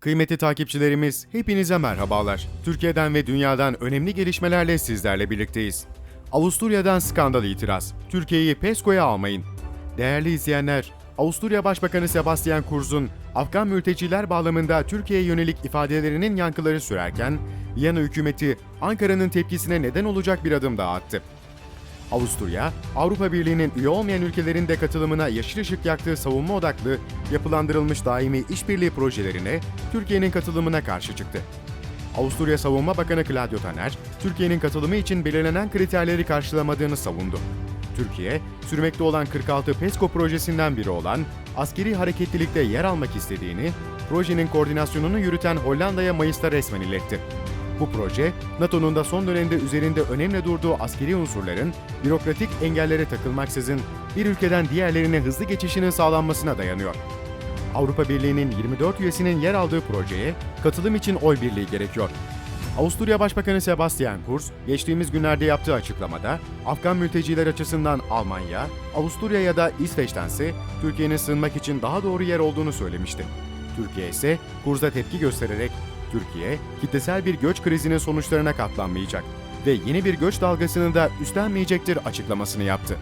Kıymetli takipçilerimiz, hepinize merhabalar. Türkiye'den ve dünyadan önemli gelişmelerle sizlerle birlikteyiz. Avusturya'dan skandal itiraz. Türkiye'yi PESCO'ya almayın. Değerli izleyenler, Avusturya Başbakanı Sebastian Kurz'un Afgan mülteciler bağlamında Türkiye'ye yönelik ifadelerinin yankıları sürerken, Viyana hükümeti Ankara'nın tepkisine neden olacak bir adım daha attı. Avusturya, Avrupa Birliği'nin üye olmayan ülkelerin de katılımına yeşil ışık yaktığı savunma odaklı yapılandırılmış daimi işbirliği projelerine Türkiye'nin katılımına karşı çıktı. Avusturya Savunma Bakanı Claudio Taner, Türkiye'nin katılımı için belirlenen kriterleri karşılamadığını savundu. Türkiye, sürmekte olan 46 PESCO projesinden biri olan askeri hareketlilikte yer almak istediğini, projenin koordinasyonunu yürüten Hollanda'ya Mayıs'ta resmen iletti. Bu proje, NATO'nun da son dönemde üzerinde önemli durduğu askeri unsurların bürokratik engellere takılmaksızın bir ülkeden diğerlerine hızlı geçişinin sağlanmasına dayanıyor. Avrupa Birliği'nin 24 üyesinin yer aldığı projeye katılım için oy birliği gerekiyor. Avusturya Başbakanı Sebastian Kurz, geçtiğimiz günlerde yaptığı açıklamada, Afgan mülteciler açısından Almanya, Avusturya ya da İsveç'tense Türkiye'nin sığınmak için daha doğru yer olduğunu söylemişti. Türkiye ise Kurz'a tepki göstererek, Türkiye, kitlesel bir göç krizinin sonuçlarına katlanmayacak ve yeni bir göç dalgasını da üstlenmeyecektir açıklamasını yaptı.